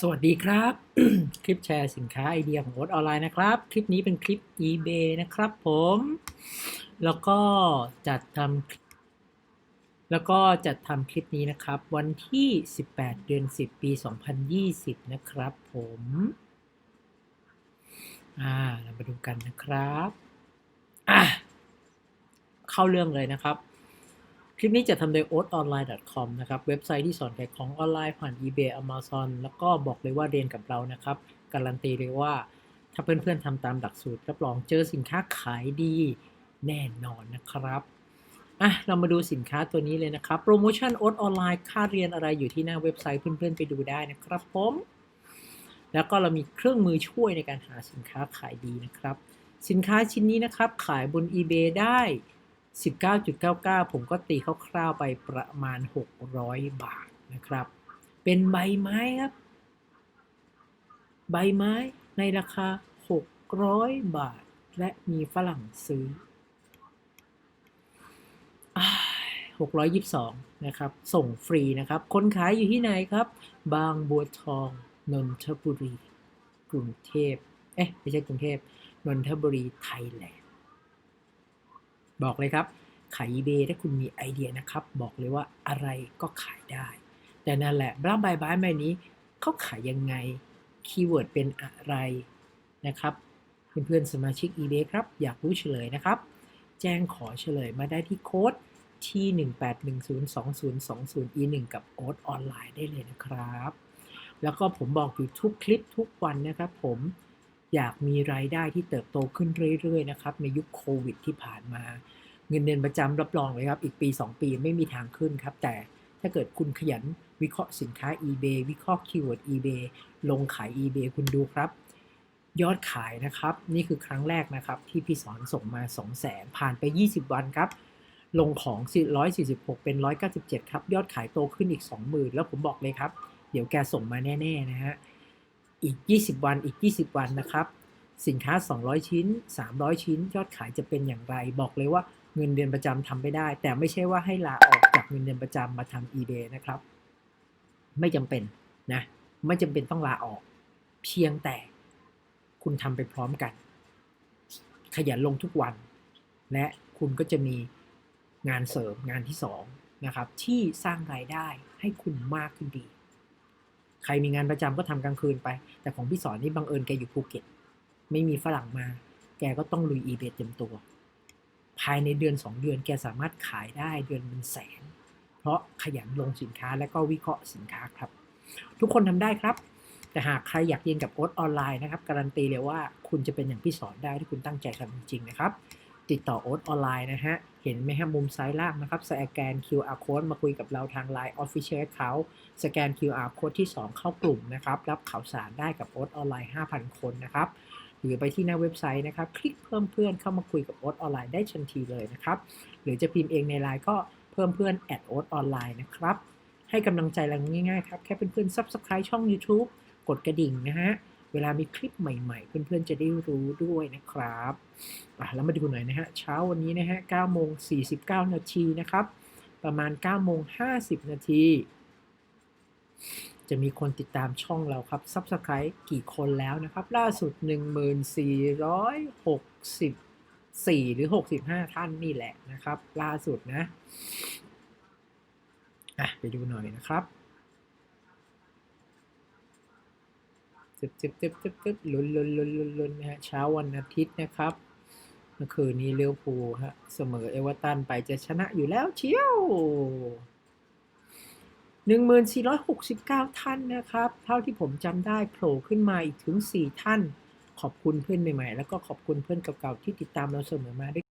สวัสดีครับ คลิปแชร์สินค้าไอเดียของโอ๊ตออนไลน์นะครับ คลิปนี้เป็นคลิป eBay นะครับผม แล้วก็จัดทำแล้วก็จัดทำคลิปนี้นะครับ วันที่ 18 เดือน 10 ปี 2020 นะครับผมอ่าเรามาดูกันนะครับอะเข้าเรื่องเลยนะครับ คลิปนี้จะทำโดย oatonline.com นะครับ เว็บไซต์ที่สอนขายของออนไลน์ผ่าน eBay Amazon แล้วก็บอกเลยว่าเรียนกับเรานะครับ การันตีเลยว่า ถ้าเพื่อนๆทำตามหลักสูตรรับรองเจอสินค้าขายดีแน่นอนนะครับอะเรามาดูสินค้าตัวนี้เลยนะครับ โปรโมชั่นโอ๊ตออนไลน์ค่าเรียนอะไรอยู่ที่หน้าเว็บไซต์เพื่อนๆไปดูได้นะครับผมแล้วก็เรามีเครื่องมือช่วยในการหาสินค้าขายดีนะครับ สินค้าชิ้นนี้นะครับขายบน eBay ได้ 19.99 ผมก็ตีคร่าวๆไปประมาณ 600 บาทนะครับ เป็นใบไม้ครับ ใบไม้ในราคา 600 บาท และมีฝรั่งซื้อ 622 นะครับ ส่งฟรีนะครับ คนขายอยู่ที่ไหนครับ บางบัวทอง นนทบุรี กรุงเทพ เอ๊ะ ไม่ใช่กรุงเทพ นนทบุรี ไทยแลนด์ บอกเลยครับขาย eBay ถ้าคุณมีไอเดียนะครับ บอกเลยว่าอะไรก็ขายได้ แต่นั่นแหละบ้าใบไม้ใบนี้เขาขายยังไงคีย์เวิร์ดเป็นอะไรนะครับ เพื่อนๆสมาชิก eBay ครับ อยากรู้เฉลยนะครับ แจ้งขอเฉลยมาได้ที่โค้ดที่ 181022020 e1 กับโอ๊ตออนไลน์ได้เลยนะครับ แล้วก็ผมบอกอยู่ทุกคลิปทุกวันนะครับผม อยากมีรายได้ที่เติบโตขึ้นเรื่อยๆนะครับในยุคโควิดที่ผ่านมา เงินเดือนประจำรับรองเลยครับ อีกปี 2 ปีไม่มีทางขึ้นครับ แต่ถ้าเกิดคุณขยันวิเคราะห์สินค้า eBay วิเคราะห์คีย์เวิร์ด eBay ลงขาย eBay คุณดูครับ ยอดขายนะครับ นี่คือครั้งแรกนะครับที่พี่สอนส่งมา 2 0 0แสนผ่านไป 20 วันครับ ลงของ 146 เป็น 197 ครับ ยอดขายโตขึ้นอีก 20,000 แล้วผมบอกเลยครับ เดี๋ยวแกส่งมาแน่ ๆ นะฮะ อีก 20 วันอีก 20 วันนะครับ สินค้า 200 ชิ้น 300 ชิ้น ยอดขายจะเป็นอย่างไร บอกเลยว่าเงินเดือนประจำทำไม่ได้ แต่ไม่ใช่ว่าให้ลาออกจากเงินเดือนประจำมาทำ eBay นะครับ ไม่จำเป็นนะไม่จำเป็นต้องลาออก เพียงแต่คุณทำไปพร้อมกัน ขยันลงทุกวัน และคุณก็จะมีงานเสริมงานที่สองนะครับที่สร้างรายได้ให้คุณมากขึ้นดี ใครมีงานประจำก็ทำกลางคืนไป แต่ของพี่สอนนี่บังเอิญแกอยู่ภูเก็ต ไม่มีฝรั่งมา แกก็ต้องลุย eBay เต็มตัว ภายในเดือน 2 เดือนแกสามารถขายได้เดือนเป็นแสน เพราะขยันลงสินค้าและก็วิเคราะห์สินค้าครับ ทุกคนทำได้ครับ แต่หากใครอยากเรียนกับโอ๊ตออนไลน์นะครับ การันตีเลยว่าคุณจะเป็นอย่างที่สอนได้ที่คุณตั้งใจทำจริงๆนะครับ ติดต่อโอ๊ตออนไลน์นะฮะ เห็นไหมฮะมุมซ้ายล่างนะครับ สแกน QR code มาคุยกับเราทาง Line Official Account สแกน QR code ที่ 2 เข้ากลุ่มนะครับ รับข่าวสารได้กับโอ๊ตออนไลน์ 5,000 คนนะครับ หรือไปที่หน้าเว็บไซต์นะครับ คลิกเพิ่มเพื่อนเข้ามาคุยกับโอ๊ตออนไลน์ได้ทันทีเลยนะครับ หรือจะพิมพ์เองใน Line ก็เพิ่มเพื่อนแอดโอ๊ตออนไลน์นะครับ ให้กำลังใจเราง่ายๆครับ แค่เป็นเพื่อน Subscribe ช่อง YouTube กดกระดิ่งนะฮะ เวลามีคลิปใหม่ๆ เพื่อนๆจะได้รู้ด้วยนะครับแล้วมาดูหน่อยนะฮะเช้าวันนี้นะฮะ9โมง49 นาทีนะครับ ประมาณ9โมง50 นาทีจะมีคนติดตามช่องเราครับ Subscribe กี่คนแล้วนะครับ ล่าสุด 1464 หรือ 65 ท่านนี่แหละนะครับ ล่าสุดนะ อะ ไปดูหน่อยนะครับ ตึ๊บตึ๊บตึ๊บตึ๊บตึ๊บลุ้นลุ้นลุ้นลุ้นลุ้นนะฮะเช้าวันอาทิตย์นะครับเมื่อคืนนี้เลี้ยวภูฮะเสมอเอเวอร์ตันไปจะชนะอยู่แล้วเชียว1469 ท่านนะครับ เท่าที่ผมจำได้โผล่ขึ้นมาอีกถึง 4 ท่าน ขอบคุณเพื่อนใหม่ๆ แล้วก็ขอบคุณเพื่อนเก่าๆที่ติดตามเราเสมอมาด้วย